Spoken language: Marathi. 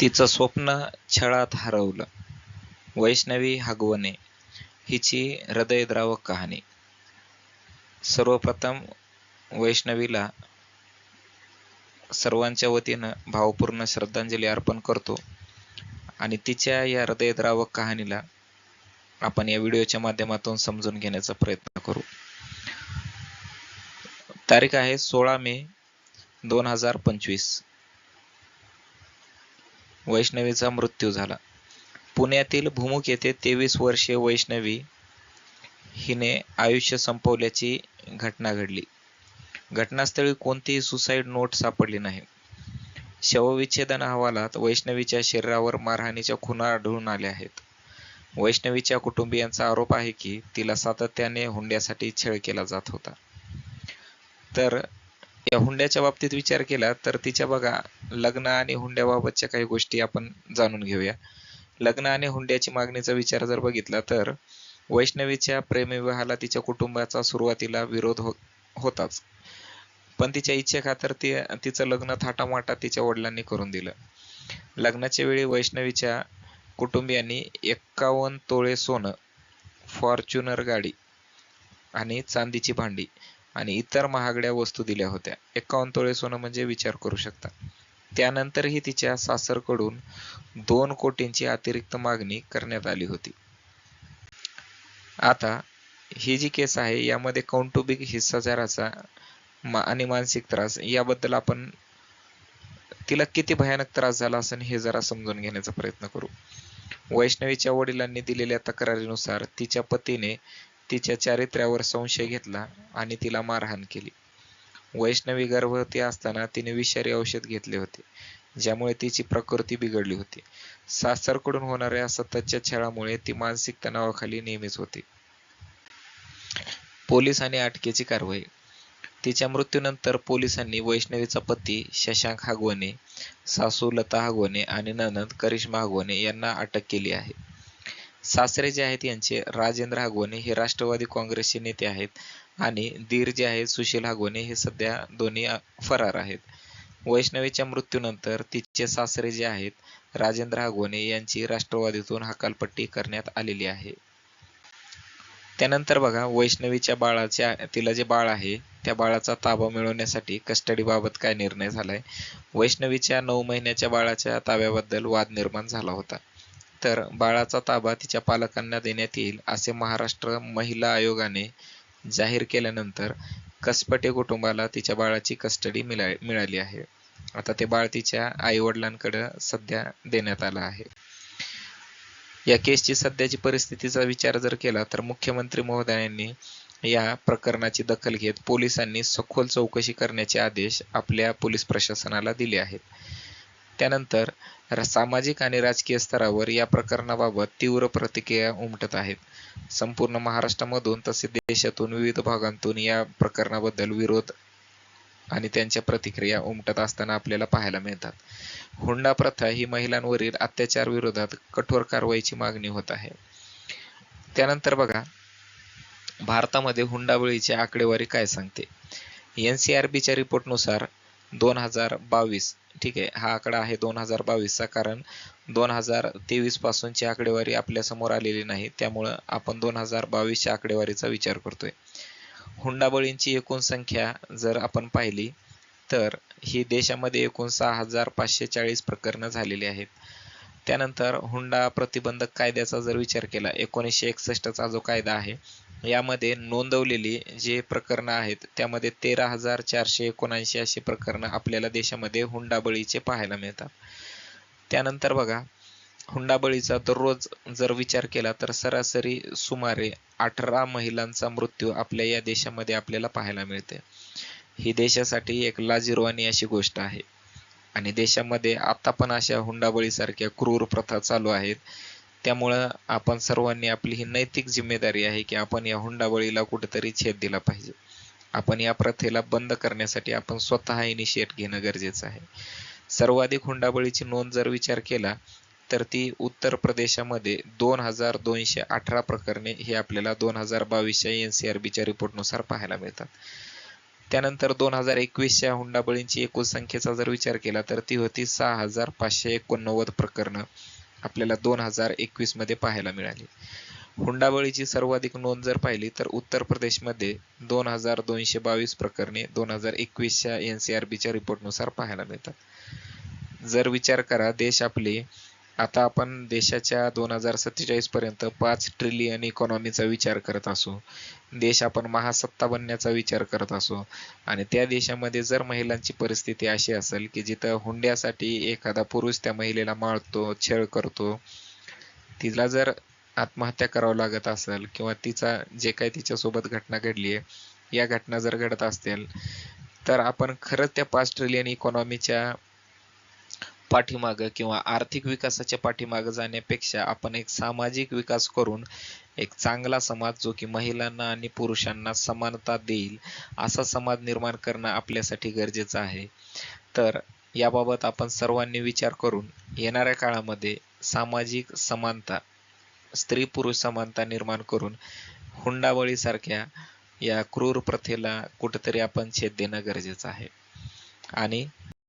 तिचं स्वप्न छळात हरवलं. वैष्णवी हगवणे हिची हृदयद्रावक कहाणी. सर्वप्रथम वैष्णवीला सर्वांच्या वतीनं भावपूर्ण श्रद्धांजली अर्पण करतो आणि तिच्या या हृदयद्रावक कहाणीला आपण या व्हिडिओच्या माध्यमातून समजून घेण्याचा प्रयत्न करू. तारीख आहे सोळा मे दोन हजार पंचवीस. वैष्णवीचा मृत्यू झाला. पुण्यातील भूमुख येथे तेवीस वर्षीय वैष्णवी हिने आयुष्य संपवल्याची घटना घडली. घटनास्थळी कोणतीही सुसाईड नोट सापडली नाही. शवविच्छेदन अहवालात वैष्णवीच्या शरीरावर मारहाणीच्या खुणा आढळून आल्या आहेत. वैष्णवीच्या कुटुंबियांचा आरोप आहे की तिला सातत्याने हुंड्यासाठी छळ केला जात होता. तर या हुंड्याच्या बाबतीत विचार केला तर तिच्या बघा लग्न आणि हुंड्याबाबतच्या काही गोष्टी आपण जाणून घेऊया. लग्न आणि हुंड्याची मागणीचा विचार जर बघितला तर वैष्णवीच्या प्रेमविवाहाला तिच्या कुटुंबाचा सुरुवातीला विरोध हो होताच. पण तिच्या इच्छेखातर ती तिचं लग्न थाटामाटात तिच्या वडिलांनी करून दिलं. लग्नाच्या वेळी वैष्णवीच्या कुटुंबियांनी एक्कावन्न तोळे सोनं, फॉर्च्युनर गाडी आणि चांदीची भांडी आणि इतर महागड्या वस्तू दिल्या होत्या. एकावन्न तोळे सोनं म्हणजे विचार करू शकता. त्यानंतरही तिच्या सासरकडून दोन कोटींची अतिरिक्त मागणी करण्यात आली होती. आता ही जी केस आहे यामध्ये कौटुंबिक हिंसाचाराचा आणि मानसिक त्रास याबद्दल आपण तिला किती भयानक त्रास झाला असेल हे जरा समजून घेण्याचा प्रयत्न करू. वैष्णवीच्या वडिलांनी दिलेल्या तक्रारीनुसार तिच्या पतीने तिच्या चारित्र्यावर संशय घेतला आणि तिला मारहाण केली. वैष्णवी गर्भवती असताना तिने विषारी औषध घेतले होते, ज्यामुळे तिची प्रकृती बिघडली होती. सासरकडून होणाऱ्या सततच्या छळामुळे ती मानसिक तणावाखाली नेहमीच होती. पोलीस आणि अटकेची कारवाई तिच्या मृत्यूनंतर पोलिसांनी वैष्णवीचा पती शशांक हागवणे, सासू लता हागवणे आणि ननद करिश्मा हागवणे यांना अटक केली आहे. सासरे जे आहेत यांचे राजेंद्र हागवणे हे राष्ट्रवादी काँग्रेसचे नेते आहेत आणि दीर जे आहेत सुशील हागवणे हे सध्या दोन्ही फरार आहेत. वैष्णवीच्या मृत्यूनंतर तिचे सासरे जे आहेत राजेंद्र हागवणे यांची राष्ट्रवादीतून हकालपट्टी करण्यात आलेली आहे. त्यानंतर बघा वैष्णवीच्या बाळाच्या तिला जे बाळ आहे त्या बाळाचा ताबा मिळवण्यासाठी कस्टडीबाबत काय निर्णय झालाय. वैष्णवीच्या नऊ महिन्याच्या बाळाच्या ताब्याबद्दल वाद निर्माण झाला होता. तर बाळाचा ताबा तिच्या पालकांना देण्यात येईल असे महाराष्ट्र महिला आयोगाने जाहीर केल्यानंतर कसपटे कुटुंबाला तिच्या बाळाची कस्टडी मिळाली आहे. आता ते बाळ तिच्या आई वडिलांकडे सध्या देण्यात आलं आहे. या केसची सध्याची परिस्थितीचा विचार जर केला तर मुख्यमंत्री महोदयांनी या प्रकरणाची दखल घेत पोलिसांनी सखोल चौकशी करण्याचे आदेश आपल्या पोलीस प्रशासनाला दिले आहेत. त्यानंतर सामाजिक आणि राजकीय स्तरावर या प्रकरणाबाबत तीव्र प्रतिक्रिया उमटत आहेत. संपूर्ण महाराष्ट्रामधून तसेच देशातून विविध भागांतून या प्रकरणाबद्दल विरोध आणि त्यांच्या प्रतिक्रिया उमटत असताना आपल्याला पाहायला मिळतात. हुंडा प्रथा ही महिलांवरील अत्याचार विरोधात कठोर कारवाईची मागणी होत आहे. त्यानंतर बघा भारतामध्ये हुंडाबळीची आकडेवारी काय सांगते. एनसीआरबीच्या रिपोर्टनुसार दोन हजार बावीस ठीक आहे हा आकडा आहे दोन हजार बावीसचा कारण दोन हजार तेवीस पासूनची आकडेवारी आपल्यासमोर आलेली नाही त्यामुळं आपण दोन हजार बावीसच्या आकडेवारीचा विचार करतोय. हुंडाबळींची एकूण संख्या जर आपण पाहिली तर ही देशामध्ये एकूण सहा हजार पाचशे चाळीस प्रकरणं झालेली आहेत. त्यानंतर हुंडा प्रतिबंधक कायद्याचा जर विचार केला एकोणीसशे एकसष्टचा जो कायदा आहे यामध्ये नोंदवलेली जे प्रकरणं आहेत त्यामध्ये तेरा हजार चारशे एकोणऐंशी अशी प्रकरणं आपल्याला देशामध्ये हुंडाबळीचे पाहायला मिळतात. त्यानंतर बघा हुंडाबळीचा दररोज जर विचार केला तर सरासरी सुमारे अठरा महिलांचा मृत्यू आपल्या या देशामध्ये आपल्याला पाहायला मिळते. ही देशासाठी एक लाजिरवाणी अशी गोष्ट आहे आणि देशामध्ये आता पण अशा हुंडाबळीसारख्या क्रूर प्रथा चालू आहेत. त्यामुळं आपण सर्वांनी आपली ही नैतिक जिम्मेदारी आहे की आपण या हुंडाबळीला कुठेतरी छेद दिला पाहिजे. आपण या प्रथेला बंद करण्यासाठी आपण स्वतः इनिशिएट घेणं गरजेचं आहे. सर्वाधिक हुंडाबळीची नोंद जर विचार केला तर ती उत्तर प्रदेशामध्ये दोन हजार दोनशे अठरा प्रकरणे ही आपल्याला दोन हजार बावीसच्या एन सी आर बीच्या रिपोर्टनुसार पाहायला मिळतात. त्यानंतर दोन हजार एकवीसच्या हुंडाबळींची एकूण संख्येचा जर विचार केला तर ती होती सहा हजार पाचशे एकोणनव्वद प्रकरणं आपल्याला दोन हजार एकवीसमध्ये पाहायला मिळाली. हुंडाबळीची सर्वाधिक नोंद जर पाहिली तर उत्तर प्रदेशमध्ये दोन हजार दोनशे बावीस प्रकरणे दोन हजार एकवीसच्या एन सी आर बीच्या रिपोर्टनुसार पाहायला मिळतात. जर विचार करा देश आपले आता आपण देशाच्या दोन हजार सत्तेचाळीस पर्यंत पाच ट्रिलियन इकॉनॉमीचा विचार करत असू. देश आपण महासत्ता बनण्याचा विचार करत असू. आणि त्या देशामध्ये जर महिलांची परिस्थिती अशी असेल की जिथं हुंड्यासाठी एखादा पुरुष त्या महिलेला माळतो छळ करतो तिला जर आत्महत्या करावं लागत असेल किंवा तिचा जे काही तिच्यासोबत घटना घडली आहे या घटना जर घडत असतील तर आपण खरंच त्या पाच ट्रिलियन इकॉनॉमीच्या पाठीमागं किंवा आर्थिक विकासाच्या पाठीमागं जाण्यापेक्षा आपण एक सामाजिक विकास करून एक चांगला समाज जो की महिलांना आणि पुरुषांना समानता देईल असा समाज निर्माण करणं आपल्यासाठी गरजेचं आहे. तर याबाबत आपण सर्वांनी विचार करून येणाऱ्या काळामध्ये सामाजिक समानता स्त्री पुरुष समानता निर्माण करून हुंडाबळीसारख्या या क्रूर प्रथेला कुठेतरी आपण छेद देणं गरजेचं आहे. आणि